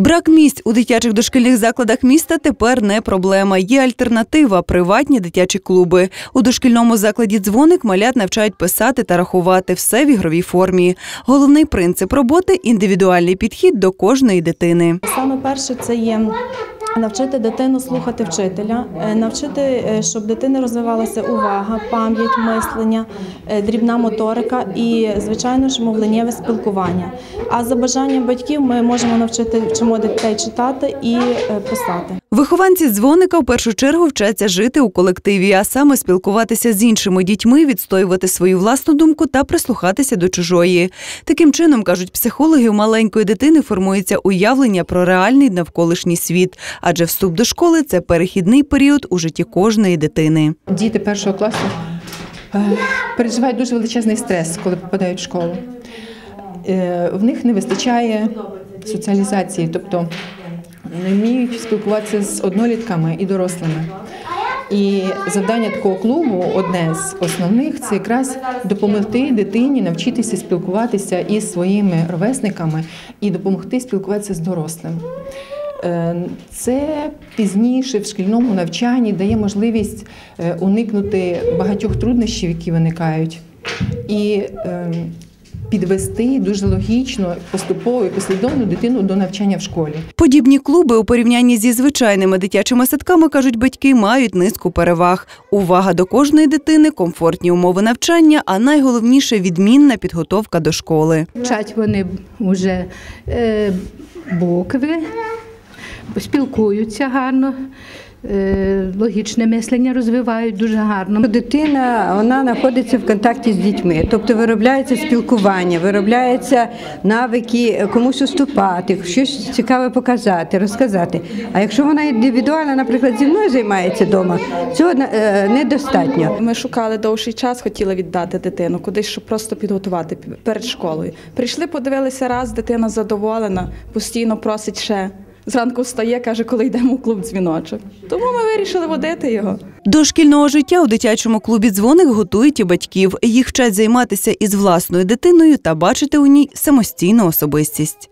Брак місць у дитячих дошкільних закладах міста тепер не проблема. Є альтернатива приватні дитячі клуби. У дошкільному закладі дзвоник малят навчають писати та рахувати все в ігровій формі. Головний принцип роботи індивідуальний підхід до кожної дитини. Саме перше це є навчити дитину слухати вчителя, е, навчити, е, щоб дитини розвивалася увага, пам'ять, мислення, е, дрібна моторика і, звичайно ж, мовленнєве спілкування. А за бажанням батьків ми можемо навчити вчимо дітей читати і писати. Вихованці дзвоника в першу чергу вчаться жити у колективі, а саме спілкуватися з іншими дітьми, відстоювати свою власну думку та прислухатися до чужої. Таким чином, кажуть психологи, у маленької дитини формується уявлення про реальний навколишній світ, адже вступ до школи це перехідний період у житті кожної дитини. Діти першого класу е, переживають дуже величезний стрес, коли попадають в школу. Е, В них не вистачає соціалізації, тобто не вміють спілкуватися з однолітками і дорослими. І завдання такого клубу одне з основних це якраз допомогти дитині навчитися спілкуватися із своїми ровесниками і допомогти спілкуватися з дорослим. Е, Це пізніше в шкільному навчанні дає можливість е, уникнути багатьох труднощів, які виникають, і е, підвести дуже логічно, поступово і послідовно дитину до навчання в школі. Подібні клуби у порівнянні зі звичайними дитячими садками, кажуть батьки, мають низку переваг. Увага до кожної дитини, комфортні умови навчання, а найголовніше відмінна підготовка до школи. Вчать вони вже е, букви, спілкуються гарно, логічне мислення розвивають дуже гарно. Дитина вона знаходиться в контакті з дітьми, тобто виробляється спілкування, виробляються навики комусь уступати, щось цікаве показати, розказати. А якщо вона індивідуально, наприклад, зі мною займається вдома, цього е, недостатньо. Ми шукали довший час, хотіли віддати дитину кудись, щоб просто підготувати перед школою. Прийшли, подивилися раз, дитина задоволена, постійно просить ще. Зранку встає, каже, коли йдемо у клуб дзвіночок. Тому ми вирішили водити його. До шкільного життя у дитячому клубі дзвоник готують і батьків. Їх вчать займатися із власною дитиною та бачити у ній самостійну особистість.